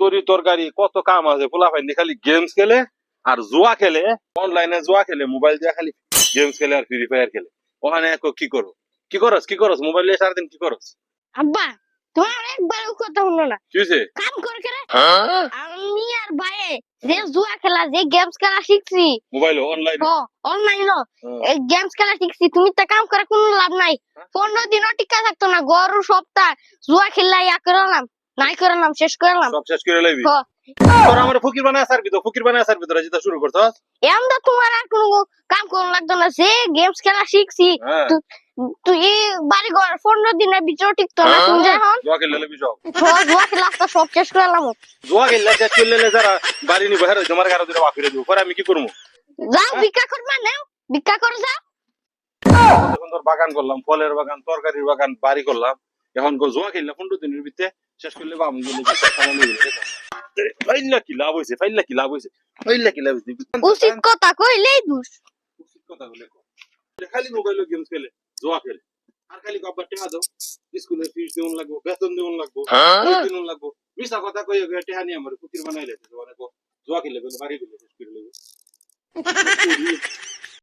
তরি তরকারি কত কাম আছে পোলা ফাইনি খালি গেমস খেলে আর জুয়া খেলে অনলাইনে জুয়া খেলে মোবাইল দিয়ে খালি গেমস খেলে আর ফ্রি ফায়ার খেলে। ওখানে একো কি করো? কি করস কি করস? মোবাইল দিয়ে সারাদিন কি করস? আব্বা তোমার একবার কথা হলো না। কি হয়েছে কাম করে করে? আমি আর ভাইয়ে যে জুয়া খেলা যে গেমস খেলা শিখছি। মোবাইল অনলাইন অনলাইন এই গেমস খেলা শিখছি তুমি তো কাম করে কোনো লাভ নাই। পনেরো দিনও টিকা থাকতো না গরু সপ্তাহ জুয়া খেললা ইয়া করলাম। নাই করলাম শেষ করলাম সব শেষ করে লাইবি। তোর আমার ফকির বানায় সারবি তো ফকির বানায় সারবি তোরা যেটা শুরু করছস? এমন তো তোমার আর কোনো কাম করুন লাগতো না যে গেমস খেলা শিখছি। হ্যাঁ। তুই এই বাড়ি ঘর পনেরো দিনের ভিতরে টিকতো না তুমি যখন জুয়া খেললে লাইবি সব। জুয়া খেলা তো সব শেষ করলাম জুয়া খেললে শেষ করলে যারা বাড়ি তোমার দুটো বাপিরে দিব পরে আমি কি করব? যাও ভিক্ষা করবা নাও ভিক্ষা করে যাও। যখন তোর বাগান করলাম ফলের বাগান তরকারির বাগান বাড়ি করলাম। এখন গো জুয়া খেললে পনেরো দিনের ভিতরে শেষ করলে বাম গেলে ফাইল্লা কি লাভ হয়েছে ফাইল্লা কি লাভ হয়েছে ফাইল্লা কি লাভ হয়েছে উচিত কথা কইলেই দুষ উচিত কথা বলে। খালি মোবাইলে গেমস খেলে জুয়া খেলে আর খালি কব্বার টেহা দাও স্কুলের ফিস দেউন লাগবো বেতন দেউন লাগবো ওই লাগবো মিশা কথা কই টেহা নিয়ে আমার কুকির বানাইলে মানে জুয়া খেলে বলে বাড়ি গেলে শেষ করে